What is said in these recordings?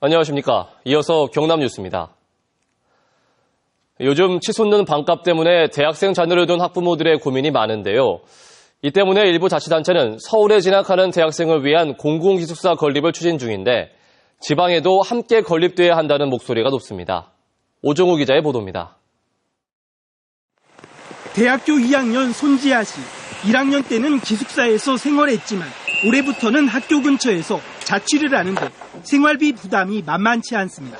안녕하십니까. 이어서 경남 뉴스입니다. 요즘 치솟는 반값 때문에 대학생 자녀를 둔 학부모들의 고민이 많은데요. 이 때문에 일부 자치단체는 서울에 진학하는 대학생을 위한 공공기숙사 건립을 추진 중인데 지방에도 함께 건립돼야 한다는 목소리가 높습니다. 오정우 기자의 보도입니다. 대학교 2학년 손지아 씨. 1학년 때는 기숙사에서 생활했지만 올해부터는 학교 근처에서 자취를 하는데 생활비 부담이 만만치 않습니다.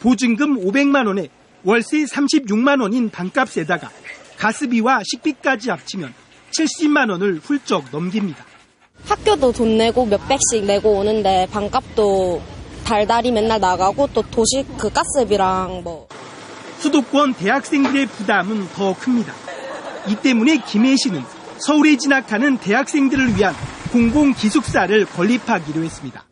보증금 500만 원에 월세 36만 원인 반값에다가 가스비와 식비까지 합치면 70만 원을 훌쩍 넘깁니다. 학교도 돈 내고 몇백씩 내고 오는데 반값도 달달이 맨날 나가고 또 도시 그 가스비랑 뭐 수도권 대학생들의 부담은 더 큽니다. 이 때문에 김해 씨는 서울에 진학하는 대학생들을 위한 공공기숙사를 건립하기로 했습니다.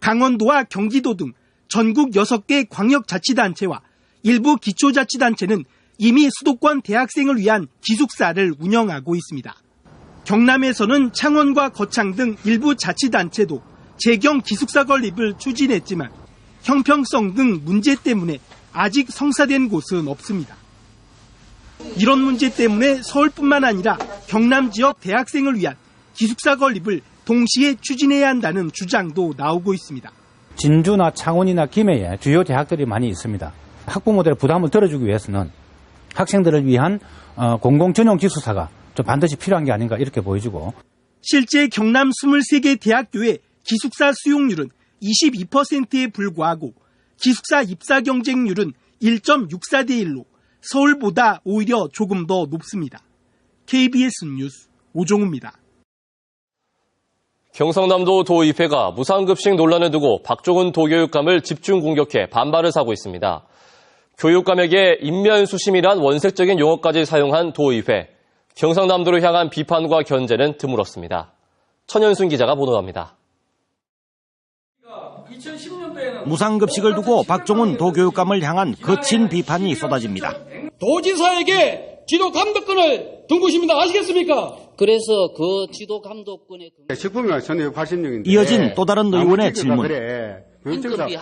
강원도와 경기도 등 전국 6개 광역자치단체와 일부 기초자치단체는 이미 수도권 대학생을 위한 기숙사를 운영하고 있습니다. 경남에서는 창원과 거창 등 일부 자치단체도 재경 기숙사 건립을 추진했지만 형평성 등 문제 때문에 아직 성사된 곳은 없습니다. 이런 문제 때문에 서울뿐만 아니라 경남 지역 대학생을 위한 기숙사 건립을 동시에 추진해야 한다는 주장도 나오고 있습니다. 진주나 창원이나 김해에 주요 대학들이 많이 있습니다. 학부모들의 부담을 덜어주기 위해서는 학생들을 위한 어, 공공 전용 기숙사가 좀 반드시 필요한 게 아닌가 이렇게 보여지고 실제 경남 23개 대학교의 기숙사 수용률은 22%에 불과하고 기숙사 입사 경쟁률은 1.64대 1로 서울보다 오히려 조금 더 높습니다. KBS 뉴스 오종우입니다. 경상남도 도의회가 무상급식 논란을 두고 박종훈 도교육감을 집중 공격해 반발을 사고 있습니다. 교육감에게 인면수심이란 원색적인 용어까지 사용한 도의회. 경상남도를 향한 비판과 견제는 드물었습니다. 천연순 기자가 보도합니다. 무상급식을 두고 박종훈 도교육감을 향한 거친 비판이 쏟아집니다. 도지사에게 지도 감독권을 둔 것입니다. 아시겠습니까? 그래서 그 지도 감독권의 식품이 전혀 86인데 이어진 또 다른 의원의 질문. 그래.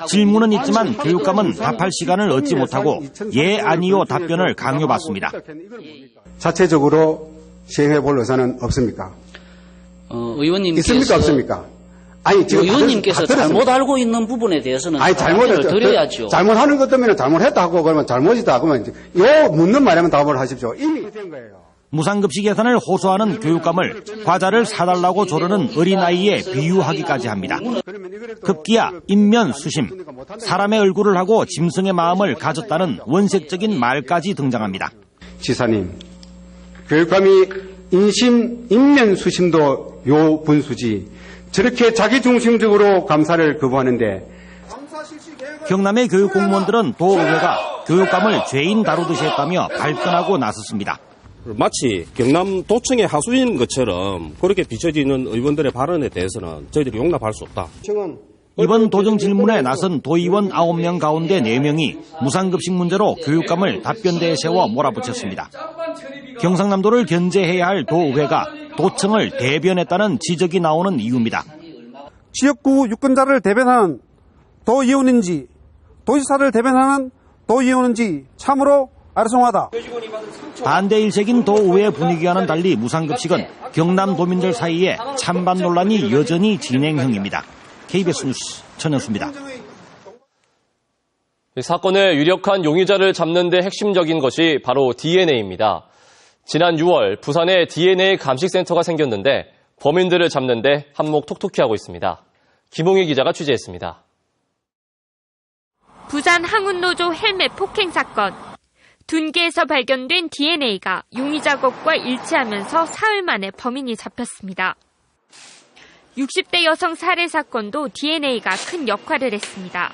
질문은 있지만 교육감은 답할 시간을 얻지 못하고 예 아니요 답변을 강요받습니다. 자체적으로 시행해 볼 의사는 없습니까? 어, 의원님께서 있습니까 없습니까? 아니 지금 의원님께서 다 들었- 다 잘못. 알고 있는 부분에 대해서는 아니 답변을 잘못 드려야죠. 잘못하는 것 때문에 잘못했다 하고 그러면 잘못이다 그러면 이제 요 묻는 말에만 답을 하십시오. 이미 된 거예요. 무상급식 예산을 호소하는 교육감을 과자를 사달라고 조르는 어린아이에 비유하기까지 합니다. 급기야 인면 수심, 사람의 얼굴을 하고 짐승의 마음을 가졌다는 원색적인 말까지 등장합니다. 지사님, 교육감이 인심, 인면 수심도 요 분수지. 저렇게 자기중심적으로 감사를 거부하는데 경남의 교육 공무원들은 도 의회가 교육감을 죄인 다루듯이 했다며 발끈하고 나섰습니다. 마치 경남 도청의 하수인 것처럼 그렇게 비춰지는 의원들의 발언에 대해서는 저희들이 용납할 수 없다. 이번 도정 질문에 나선 도의원 9명 가운데 4명이 무상급식 문제로 교육감을 답변대에 세워 몰아붙였습니다. 경상남도를 견제해야 할 도의회가 도청을 대변했다는 지적이 나오는 이유입니다. 지역구 유권자를 대변하는 도의원인지 도지사를 대변하는 도의원인지 참으로 아리송하다. 반대 일색인 도의회 분위기와는 달리 무상급식은 경남 도민들 사이에 찬반 논란이 여전히 진행형입니다. KBS 뉴스 천현수입니다. 이 사건의 유력한 용의자를 잡는 데 핵심적인 것이 바로 DNA입니다. 지난 6월 부산에 DNA 감식센터가 생겼는데 범인들을 잡는 데 한몫 톡톡히 하고 있습니다. 김홍희 기자가 취재했습니다. 부산 항운노조 헬멧 폭행 사건. 둔계에서 발견된 DNA가 용의자 것과 일치하면서 사흘 만에 범인이 잡혔습니다. 60대 여성 살해 사건도 DNA가 큰 역할을 했습니다.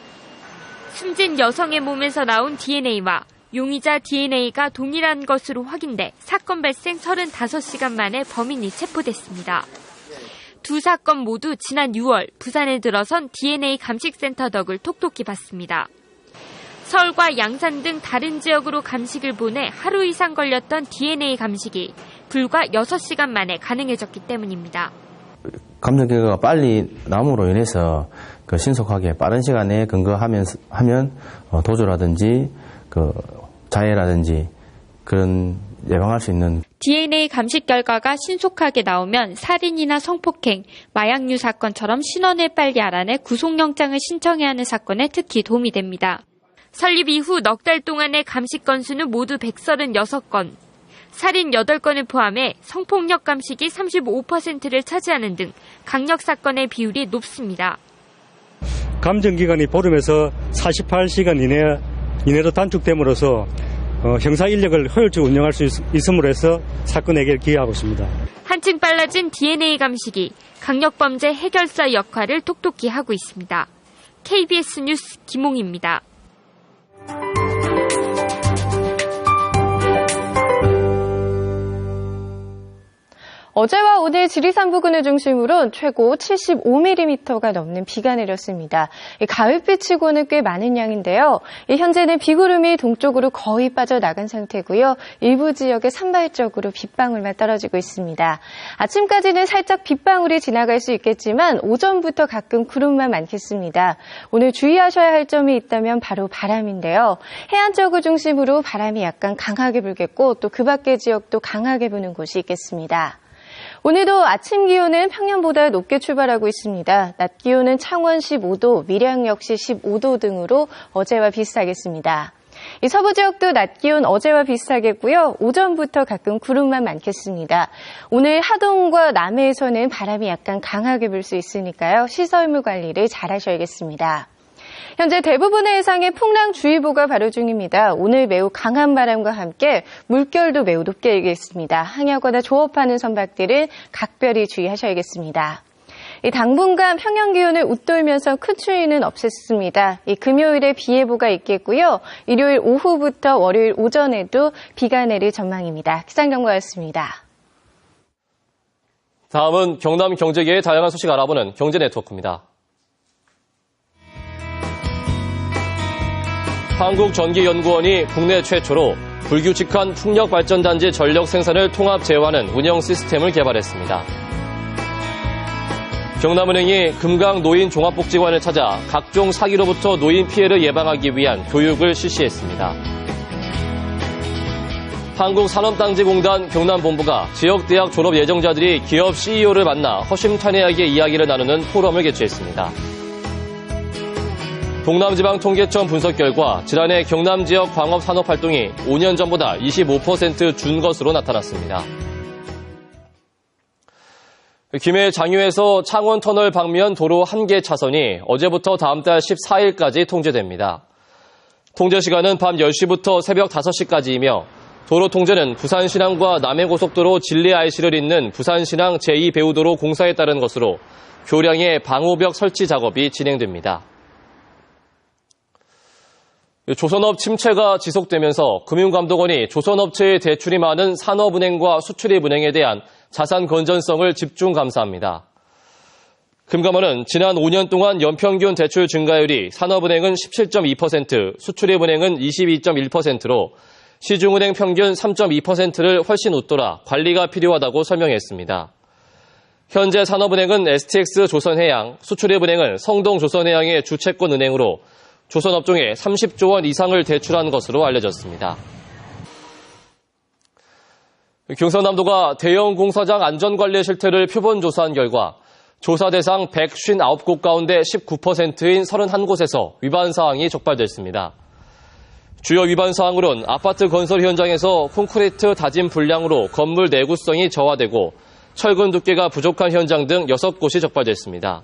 숨진 여성의 몸에서 나온 DNA와 용의자 DNA가 동일한 것으로 확인돼 사건 발생 35시간 만에 범인이 체포됐습니다. 두 사건 모두 지난 6월 부산에 들어선 DNA 감식센터 덕을 톡톡히 봤습니다. 서울과 양산 등 다른 지역으로 감식을 보내 하루 이상 걸렸던 DNA 감식이 불과 6시간 만에 가능해졌기 때문입니다. 감정 결과가 빨리 남으로 인해서 그 신속하게 빠른 시간에 근거하면 하면 어, 도주라든지 그 자해라든지 그런 예방할 수 있는 DNA 감식 결과가 신속하게 나오면 살인이나 성폭행, 마약류 사건처럼 신원을 빨리 알아내 구속영장을 신청해야 하는 사건에 특히 도움이 됩니다. 설립 이후 넉 달 동안의 감식 건수는 모두 136건, 살인 8건을 포함해 성폭력 감식이 35%를 차지하는 등 강력 사건의 비율이 높습니다. 감정 기간이 보름에서 48시간 이내 이내로 단축됨으로써 어, 형사 인력을 효율적으로 운영할 수 있, 있음으로 해서 사건 해결 기여하고 있습니다. 한층 빨라진 DNA 감식이 강력범죄 해결사 역할을 톡톡히 하고 있습니다. KBS 뉴스 김홍입니다. 어제와 오늘 지리산 부근을 중심으로 최고 75mm가 넘는 비가 내렸습니다. 가을비치고는 꽤 많은 양인데요. 현재는 비구름이 동쪽으로 거의 빠져나간 상태고요. 일부 지역에 산발적으로 빗방울만 떨어지고 있습니다. 아침까지는 살짝 빗방울이 지나갈 수 있겠지만 오전부터 가끔 구름만 많겠습니다. 오늘 주의하셔야 할 점이 있다면 바로 바람인데요. 해안 쪽을 중심으로 바람이 약간 강하게 불겠고 또 그 밖의 지역도 강하게 부는 곳이 있겠습니다. 오늘도 아침 기온은 평년보다 높게 출발하고 있습니다. 낮 기온은 창원 15도, 밀양 역시 15도 등으로 어제와 비슷하겠습니다. 이 서부 지역도 낮 기온 어제와 비슷하겠고요. 오전부터 가끔 구름만 많겠습니다. 오늘 하동과 남해에서는 바람이 약간 강하게 불 수 있으니까요. 시설물 관리를 잘 하셔야겠습니다. 현재 대부분의 해상에 풍랑주의보가 발효 중입니다. 오늘 매우 강한 바람과 함께 물결도 매우 높게 일겠습니다. 항해하거나 조업하는 선박들은 각별히 주의하셔야겠습니다. 이 당분간 평년 기온을 웃돌면서 큰 추위는 없었습니다. 이 금요일에 비 예보가 있겠고요. 일요일 오후부터 월요일 오전에도 비가 내릴 전망입니다. 기상경보였습니다. 다음은 경남 경제계의 다양한 소식 알아보는 경제 네트워크입니다. 한국전기연구원이 국내 최초로 불규칙한 풍력발전단지 전력 생산을 통합 제어하는 운영 시스템을 개발했습니다. 경남은행이 금강 노인 종합복지관을 찾아 각종 사기로부터 노인 피해를 예방하기 위한 교육을 실시했습니다. 한국산업단지공단 경남본부가 지역대학 졸업 예정자들이 기업 CEO를 만나 허심탄회하게 이야기를 나누는 포럼을 개최했습니다. 동남지방통계청 분석 결과 지난해 경남 지역 광업 산업 활동이 5년 전보다 25%준 것으로 나타났습니다. 김해 장유에서 창원 터널 방면 도로 한 개 차선이 어제부터 다음 달 14일까지 통제됩니다. 통제 시간은 밤 10시부터 새벽 5시까지이며 도로 통제는 부산 신항과 남해 고속도로 진리 IC를 잇는 부산 신항 제2배우도로 공사에 따른 것으로 교량의 방호벽 설치 작업이 진행됩니다. 조선업 침체가 지속되면서 금융감독원이 조선업체의 대출이 많은 산업은행과 수출입은행에 대한 자산 건전성을 집중 감사합니다. 금감원은 지난 5년 동안 연평균 대출 증가율이 산업은행은 17.2%, 수출입은행은 22.1%로 시중은행 평균 3.2%를 훨씬 웃돌아 관리가 필요하다고 설명했습니다. 현재 산업은행은 STX 조선해양, 수출입은행은 성동조선해양의 주채권 은행으로 조선 업종에 30조 원 이상을 대출한 것으로 알려졌습니다. 경상남도가 대형 공사장 안전관리 실태를 표본 조사한 결과 조사 대상 159곳 가운데 19%인 31곳에서 위반 사항이 적발됐습니다. 주요 위반 사항으론 아파트 건설 현장에서 콘크리트 다짐 불량으로 건물 내구성이 저하되고 철근 두께가 부족한 현장 등 6곳이 적발됐습니다.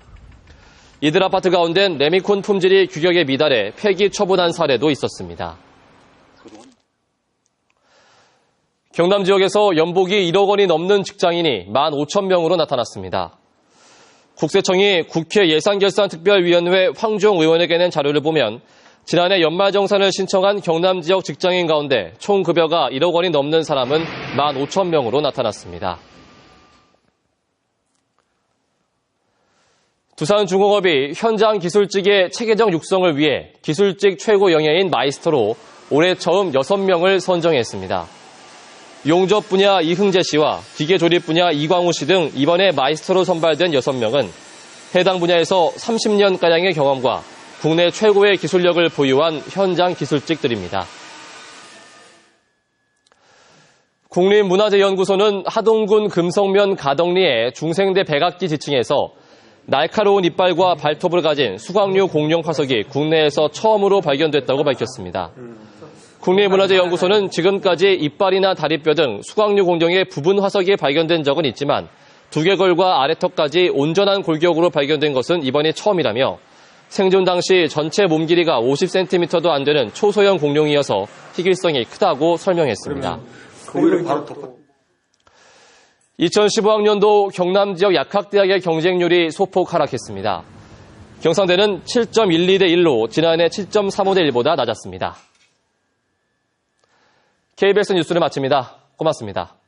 이들 아파트 가운데는 레미콘 품질이 규격에 미달해 폐기 처분한 사례도 있었습니다. 경남 지역에서 연복이 1억 원이 넘는 직장인이 1만 5천 명으로 나타났습니다. 국세청이 국회 예산결산특별위원회 황종 의원에게 낸 자료를 보면 지난해 연말정산을 신청한 경남 지역 직장인 가운데 총 급여가 1억 원이 넘는 사람은 1만 5천 명으로 나타났습니다. 두산중공업이 현장 기술직의 체계적 육성을 위해 기술직 최고 영예인 마이스터로 올해 처음 6명을 선정했습니다. 용접 분야 이흥재 씨와 기계 조립 분야 이광우 씨 등 이번에 마이스터로 선발된 6명은 해당 분야에서 30년가량의 경험과 국내 최고의 기술력을 보유한 현장 기술직들입니다. 국립문화재연구소는 하동군 금성면 가덕리의 중생대 백악기 지층에서 날카로운 이빨과 발톱을 가진 수광류 공룡 화석이 국내에서 처음으로 발견됐다고 밝혔습니다. 국립문화재연구소는 지금까지 이빨이나 다리뼈 등 수광류 공룡의 부분 화석이 발견된 적은 있지만 두개골과 아래턱까지 온전한 골격으로 발견된 것은 이번이 처음이라며 생존 당시 전체 몸 길이가 50cm도 안 되는 초소형 공룡이어서 희귀성이 크다고 설명했습니다. 2015학년도 경남 지역 약학대학의 경쟁률이 소폭 하락했습니다. 경상대는 7.12대 1로 지난해 7.35대 1보다 낮았습니다. KBS 뉴스를 마칩니다. 고맙습니다.